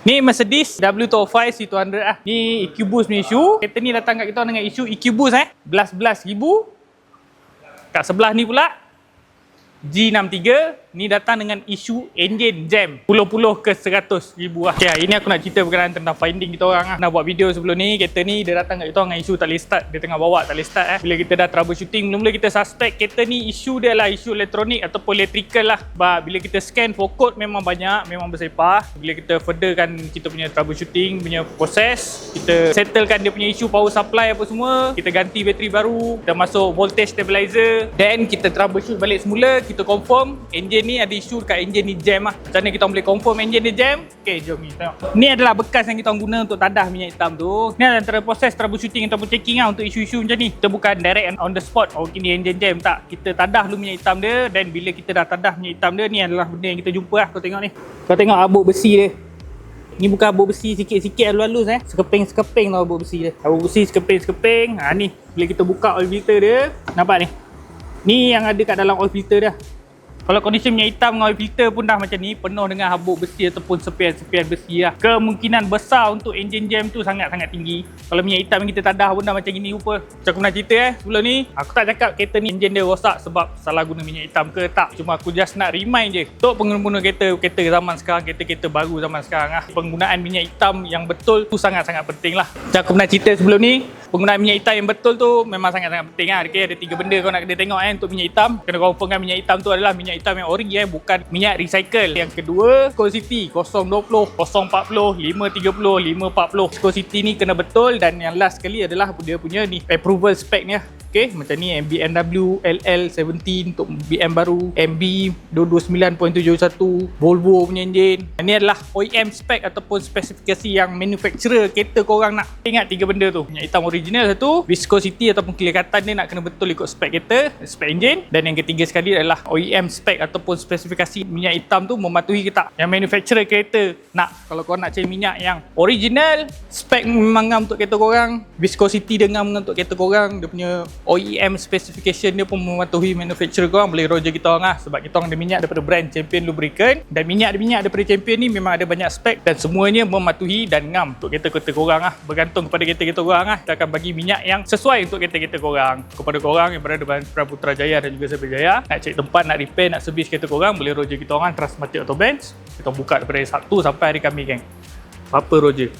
Ni Mercedes W205 C200 ah. Ni EQ Boost punya isu. Kereta ni datang kat kita dengan isu EQ Boost eh. Belas-belas ribu. Kat sebelah ni pula G63 ni datang dengan isu engine jam puluh-puluh ke 100 ribu lah. Okay, ini aku nak cerita berkenaan tentang finding kita orang lah. Nak buat video sebelum ni, kereta ni dia datang kat kita orang dengan isu tak boleh start. Dia tengah bawa tak boleh start eh. Bila kita dah troubleshooting, mula-mula kita suspect kereta ni isu dia lah isu elektronik ataupun electrical lah. Sebab bila kita scan for code memang banyak, memang bersepah. Bila kita furtherkan kita punya troubleshooting, punya proses, kita settlekan dia punya isu power supply apa semua, kita ganti bateri baru, kita masuk voltage stabilizer, then kita troubleshoot balik semula, kita confirm engine ni ada isu dekat engine ni jam lah. Macam mana kita boleh confirm engine ni jam? Okay, jom ni tengok. Ni adalah bekas yang kita guna untuk tadah minyak hitam tu. Ni adalah antara proses troubleshooting ataupun checking lah untuk isu-isu macam ni. Kita bukan direct on the spot, oh ini engine jam. Tak, kita tadah dulu minyak hitam dia dan bila kita dah tadah minyak hitam dia, ni adalah benda yang kita jumpa lah. Kau tengok ni. Kau tengok abuk besi dia. Ni bukan abuk besi sikit-sikit halus-halus eh. Sekeping-sekeping tau abuk besi dia. Abuk besi sekeping-sekeping. Ha ni, bila kita buka oil filter dia, nampak ni. Ni yang ada kat dalam oil filter dia. Kalau kondisi minyak hitam dengan oil filter pun dah macam ni Penuh dengan habuk besi ataupun sepian-sepian besi lah. Kemungkinan besar untuk engine jam tu sangat-sangat tinggi. Kalau minyak hitam kita tadah pun dah macam gini rupa. Macam aku nak cerita eh sebelum ni Aku tak cakap kereta ni engine dia rosak sebab salah guna minyak hitam ke? Tak Cuma aku just nak remind je. Untuk pengguna kereta, kereta zaman sekarang, kereta-kereta baru zaman sekarang lah Penggunaan minyak hitam yang betul tu sangat-sangat penting lah. Macam aku pernah cerita sebelum ni Penggunaan minyak hitam yang betul tu memang sangat-sangat penting lah. Okay, Ada tiga benda kau nak kena tengok eh untuk minyak hitam. Kena confirmkan minyak hitam tu adalah minyak hitam yang ori eh bukan minyak recycle. Yang kedua, viscosity 020, 040, 530, 540. Viscosity ni kena betul dan yang last sekali adalah dia punya ni approval spec ni lah. Okay, macam ni BMW LL17 untuk BM baru, MB 229.71, Volvo punya enjin. Ini adalah OEM spec ataupun spesifikasi yang manufacturer kereta korang nak. Ingat tiga benda tu. Yang hitam original satu, viscosity ataupun kelekatan dia nak kena betul ikut spec kereta, spec enjin. Dan yang ketiga sekali adalah OEM spec ataupun spesifikasi minyak hitam tu mematuhi ke tak. Yang manufacturer kereta nak. Kalau korang nak cari minyak yang original, spec memang untuk kereta korang, viscosity dia ngam untuk kereta korang, dia punya OEM specification dia pun mematuhi manufacturer korang. Boleh roger kita orang lah. Sebab kita orang ada minyak daripada brand Champion Lubricant. Dan minyak-minyak daripada Champion ni memang ada banyak spek dan semuanya mematuhi dan ngam untuk kereta-kereta korang lah. Bergantung kepada kereta-kereta korang lah. Kita akan bagi minyak yang sesuai untuk kereta-kereta korang. Kepada korang yang berada di Bandar Putrajaya dan juga Sabah Jaya. Nak cek tempat nak repair nak servis kereta korang boleh roger kita orang Transmatic Auto Benz kita buka daripada hari Sabtu sampai hari Khamis geng. Apa Roger